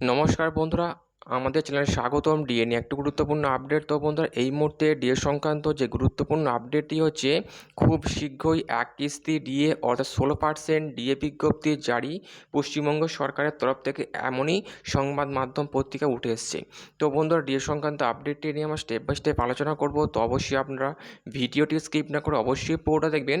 নমস্কার বন্ধুরা, আমাদের চ্যানেলে স্বাগতম। ডিএ নিয়ে একটু গুরুত্বপূর্ণ আপডেট তো বন্ধুরা, এই মুহূর্তে ডিএ সংক্রান্ত যে গুরুত্বপূর্ণ আপডেটটি হচ্ছে, খুব শীঘ্রই এক কিস্তি ডিএ অর্থাৎ ষোলো পার্সেন্ট ডিএ বিজ্ঞপ্তি জারি পশ্চিমবঙ্গ সরকারের তরফ থেকে এমনই সংবাদ মাধ্যম পত্রিকা উঠে এসছে। তো বন্ধুরা ডিএ সংক্রান্ত আপডেটটি নিয়ে আমরা স্টেপ বাই স্টেপ আলোচনা করব। তো অবশ্যই আপনারা ভিডিওটি স্কিপ না করে অবশ্যই পুরোটা দেখবেন।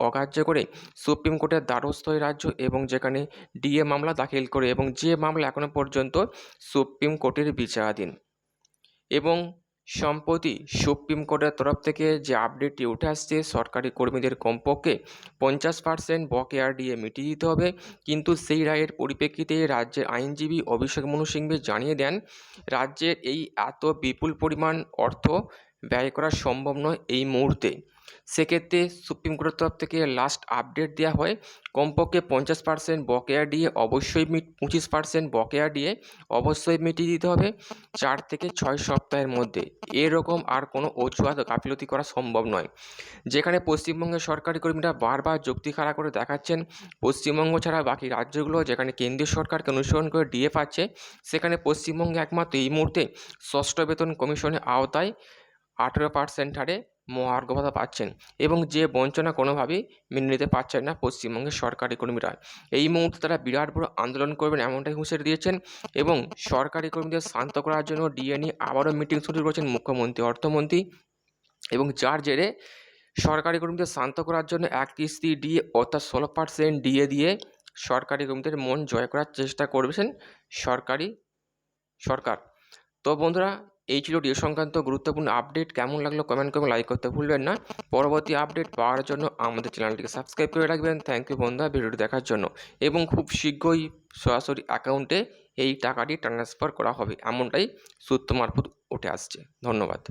অগ্রাহ্য করে সুপ্রিম কোর্টের দ্বারস্থ হয় রাজ্য এবং যেখানে ডিএ মামলা দাখিল করে এবং যে মামলা এখনও পর্যন্ত সুপ্রিম কোর্টের বিচারাধীন। এবং সম্প্রতি সুপ্রিম কোর্টের তরফ থেকে যে আপডেটটি উঠে আসছে, সরকারি কর্মীদের কমপক্ষে পঞ্চাশ পার্সেন্ট বকেয়া ডিএ মিটিয়ে দিতে হবে। কিন্তু সেই রায়ের পরিপ্রেক্ষিতে রাজ্যের আইনজীবী অভিষেক মনু সিংভি জানিয়ে দেন, রাজ্যের এই এত বিপুল পরিমাণ অর্থ ব্যয় করা সম্ভব নয় এই মুহূর্তে। সেক্ষেত্রে সুপ্রিম কোর্টের তরফ থেকে লাস্ট আপডেট দেওয়া হয়। কমপক্ষে পঞ্চাশ পার্সেন্ট বকেয়া দিয়ে, অবশ্যই পঁচিশ পার্সেন্ট বকেয়া দিয়ে অবশ্যই মিটিয়ে দিতে হবে চার থেকে ছয় সপ্তাহের মধ্যে। এরকম আর কোনো অজুহাত গাফিলতি করা সম্ভব নয়। যেখানে পশ্চিমবঙ্গের সরকারি কর্মীরা বারবার যুক্তি খাড়া করে দেখাচ্ছেন, পশ্চিমবঙ্গ ছাড়া বাকি রাজ্যগুলো যেখানে কেন্দ্রীয় সরকারকে অনুসরণ করে ডিএ পাচ্ছে, সেখানে পশ্চিমবঙ্গে একমাত্র এই মুহূর্তে ষষ্ঠ বেতন কমিশনের আওতায় আঠেরো পার্সেন্ট হারে মহার্ঘ ভাতা পাচ্ছেন এবং যে বঞ্চনা কোনোভাবেই মেনে নিতে পারছেন না পশ্চিমবঙ্গের সরকারি কর্মীরা। এই মুহূর্তে তারা বিরাট বড় আন্দোলন করবেন এমনটাই হুঁশিয়ারি দিয়েছেন এবং সরকারি কর্মীদের শান্ত করার জন্য ডিএ নিয়ে আবারও মিটিং শুরু করেছেন মুখ্যমন্ত্রী, অর্থমন্ত্রী এবং যার জেরে সরকারি কর্মীদের শান্ত করার জন্য এক কিস্তি ডিএ অর্থাৎ ষোলো পার্সেন্ট ডিএ দিয়ে সরকারি কর্মীদের মন জয় করার চেষ্টা করবেন সরকারি সরকার। তো বন্ধুরা এই ছিল ডিও সংক্রান্ত গুরুত্বপূর্ণ আপডেট। কেমন লাগল কমেন্ট করে লাইক করতে ভুলবেন না। পরবর্তী আপডেট পাওয়ার জন্য আমাদের চ্যানেলটিকে সাবস্ক্রাইব করে রাখবেন। থ্যাংক ইউ বন্ধুরা, ভিডিওটি দেখার জন্য। এবং খুব শীঘ্রই সরাসরি অ্যাকাউন্টে এই টাকাটি ট্রান্সফার করা হবে। এমনটাই সূত্র মারফত উঠে আসছে। ধন্যবাদ।